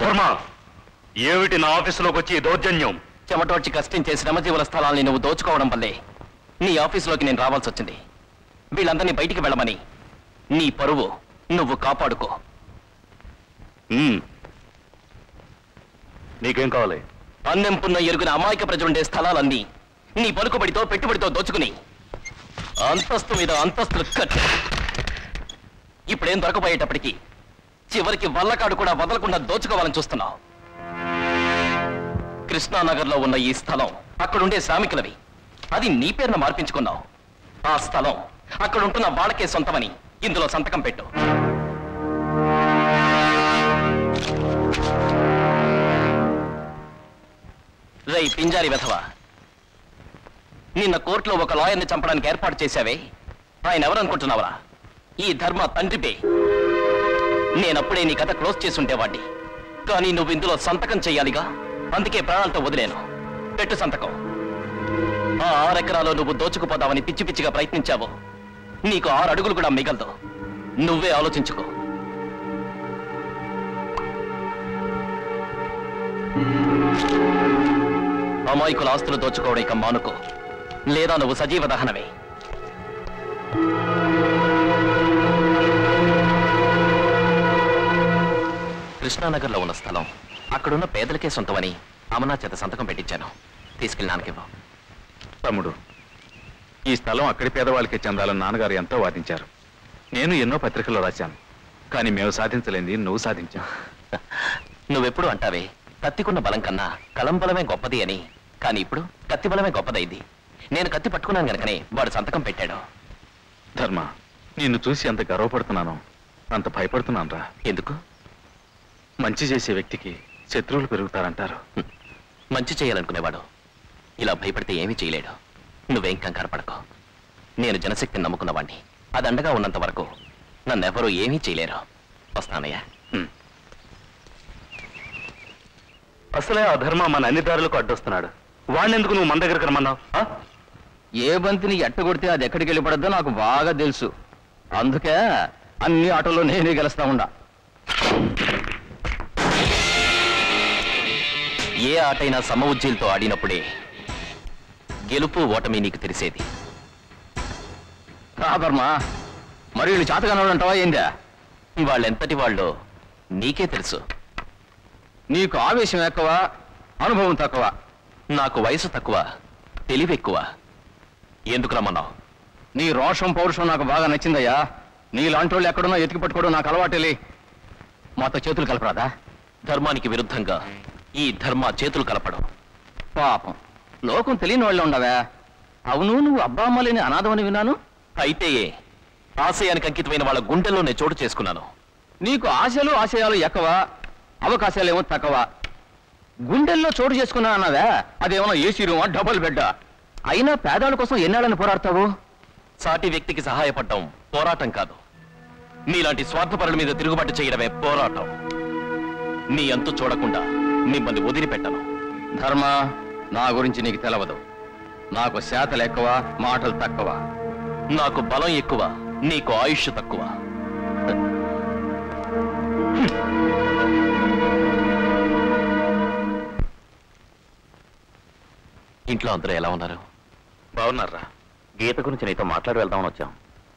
ధర్మ ఏమిటి నా ఆఫీసులోకి వచ్చి దౌర్జన్యం? చెమటోడ్చి కష్టించే శ్రమజీవుల స్థలాల్ని నువ్వు దోచుకోవడం వల్లే నీ ఆఫీసులోకి నేను రావాల్సి వచ్చింది. వీళ్ళందరినీ బయటికి వెళ్ళమని నీ పరువు నువ్వు కాపాడుకో. నీకేం కావాలి? అన్నెంపున్న ఎరుగున అమాయక ప్రజలుండే స్థలాలన్నీ నీ పలుకుబడితో పెట్టుబడితో దోచుకుని అంతస్తు మీద అంతస్తులు కట్టు ఇప్పుడేం దొరకపోయేటప్పటికి చివరికి వల్లకాడు కూడా వదలకుండా దోచుకోవాలని చూస్తున్నావు. కృష్ణానగర్లో ఉన్న ఈ స్థలం అక్కడుండే శ్రామికులవి అది నీ పేరున మార్పించుకున్నావు. ఆ స్థలం అక్కడుంటున్న వాళ్ళకే సొంతమని ఇందులో సంతకం పెట్టు. రై పింజారి వెధవా నిన్న కోర్టులో ఒక లాయర్ని చంపడానికి ఏర్పాటు చేశావే? ఆయన ఎవరనుకుంటున్నావరా? ఈ ధర్మ తండ్రిపే. నేనప్పుడే నీ కథ క్లోజ్ చేసి కానీ నువ్వు ఇందులో సంతకం చెయ్యాలిగా అందుకే ప్రాణాలతో వదిలేను. పెట్టు సంతకం. ఆ ఆరెకరాలో నువ్వు దోచుకుపోదామని పిచ్చి పిచ్చిగా ప్రయత్నించావు. నీకు ఆరు అడుగులు కూడా మిగలదు. నువ్వే ఆలోచించుకో. అమాయకుల ఆస్తులు దోచుకోవడం ఇక మానుకో. లేదా నువ్వు సజీవ దహనమే. కృష్ణానగర్లో ఉన్న స్థలం. అక్కడున్న పేదలకే సొంతమని అమనా చేత సంతకం పెట్టించాను తీసుకెళ్ళి నాన్నకివ్వు తమ్ముడు ఈ స్థలం అక్కడి పేదవాళ్ళకి చెందాలని నాన్నగారు ఎంతో వాదించారు. నేను ఎన్నో పత్రికల్లో రాశాను. కానీ మేము సాధించలేంది నువ్వు సాధించావు. నువ్వెప్పుడు అంటావే కత్తికున్న బలం కన్నా కలం బలమే గొప్పది అని. కానీ ఇప్పుడు కత్తి బలమే గొప్పదైంది. నేను కత్తి పట్టుకున్నాను గనకనే వాడు సంతకం పెట్టాడు. ధర్మ నిన్ను చూసి ఎంత గర్వపడుతున్నానో అంత భయపడుతున్నాను రా ఎందుకు? మంచి చేసే వ్యక్తికి శత్రువులు పెరుగుతారంటారు. మంచి చేయాలనుకునేవాడు. ఇలా భయపడితే ఏమీ చేయలేడు. నువ్వేం కంగారు పడకో. నేను జనశక్తిని నమ్ముకున్నవాణ్ణి అది అండగా ఉన్నంత వరకు నన్నెవరూ ఏమీ చేయలేరు. వస్తానయ్యా. అసలే ఆ ధర్మ మన అన్ని దారులకు అడ్డొస్తున్నాడు. వాణ్ణెందుకు నువ్వు మన దగ్గరికి రమ్మన్నావు? ఏ బంతిని ఎట్టగొడితే అది ఎక్కడికి వెళ్ళిపడద్దో నాకు బాగా తెలుసు. అందుకే అన్ని ఆటల్లో నేనే గెలుస్తా ఉండా. ఏ ఆటైనా సమవుజ్జీలతో ఆడినప్పుడే గెలుపు ఓటమి నీకు తెలిసేది. కాదర్మా మరి వీళ్ళు చేతగానోడు అంటావా ఏందా? వాళ్ళెంతటి వాళ్ళు నీకే తెలుసు. నీకు ఆవేశం ఎక్కువ అనుభవం తక్కువ. నాకు వయసు తక్కువ తెలివి ఎక్కువ. ఎందుకు రమ్మన్నావు? నీ రోషం పౌరుషం నాకు బాగా నచ్చిందయ్యా. నీలాంటోళ్ళు ఎక్కడున్నా ఎతికి పట్టుకోవడం నాకు అలవాటేలే. మాతో చేతులు కలపరాదా? ధర్మానికి విరుద్ధంగా ఈ ధర్మ చేతులు కలపడం. పాపం. లోకం తెలియని వాళ్ళు ఉండవా. అవును నువ్వు అబ్బా అమ్మ లేని అనాథమని విన్నాను? అయితే? ఆశయానికి అంకితమైన వాళ్ళ గుండెల్లోనే చోటు చేసుకున్నాను. నీకు ఆశలు ఆశయాలు ఎక్కువ? అవకాశాలేమో తక్కువ. గుండెల్లో చోటు చేసుకున్నా అన్నదా అదేమన్నా ఏసీ రూమా డబుల్ బెడ్ అయినా పేదవాళ్ళ కోసం ఎన్నాళ్ళని పోరాడతావు? సాటి వ్యక్తికి సహాయపడటం పోరాటం కాదు. నీలాంటి స్వార్థపరుల మీద తిరుగుబాటు చేయడమే పోరాటం. నీ అంతు చూడకుండా మిమ్మల్ని వదిలిపెట్టను. ధర్మ నా గురించి నీకు తెలవదు. నాకు శాతలు ఎక్కువ మాటలు తక్కువ. నాకు బలం ఎక్కువ నీకు ఆయుష్ తక్కువ. ఇంట్లో అందరూ ఎలా ఉన్నారు? బాగున్నారా? గీత గురించి నీతో మాట్లాడి వెళ్దామని వచ్చాం.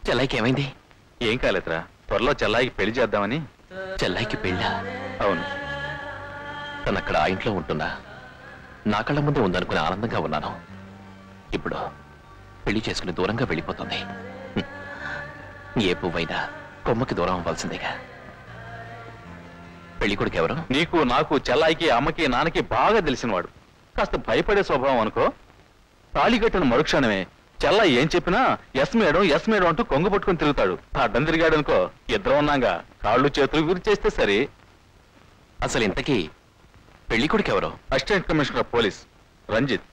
చెల్లైకి ఏమైంది? ఏం కాలేదురా. త్వరలో చెల్లాయికి పెళ్ళి చేద్దామని. చెల్లైకి పెళ్ళా? అవును. తను అక్కడ ఆ ఇంట్లో ఉంటున్నా. నా కళ్ళ ముందే ఉందనుకుని ఆనందంగా ఉన్నాను. ఇప్పుడు పెళ్ళి చేసుకుని దూరంగా వెళ్ళిపోతుంది. ఏ పువ్వైనా కొమ్మకి దూరం అవ్వాల్సిందేగా. పెళ్ళి కొడుకు ఎవరు? నీకు నాకు చెల్లాయికి అమ్మకి నాన్నకి బాగా తెలిసినవాడు. కాస్త భయపడే స్వభావం అనుకో. తాళి కట్టిన మరుక్షణమే. చెల్ల ఏం చెప్పినా ఎస్ మేడం ఎస్ మేడం అంటూ కొంగు పట్టుకుని తిరుగుతాడు. అడ్డం తిరిగాడు అనుకో ఇద్దరం ఉన్నాగా. కాళ్ళు చేతులు గురి చేస్తే సరే. అసలు ఇంతకీ పెళ్ళి కొడుకు ఎవరు? Assistant commissioner of police Ranjith.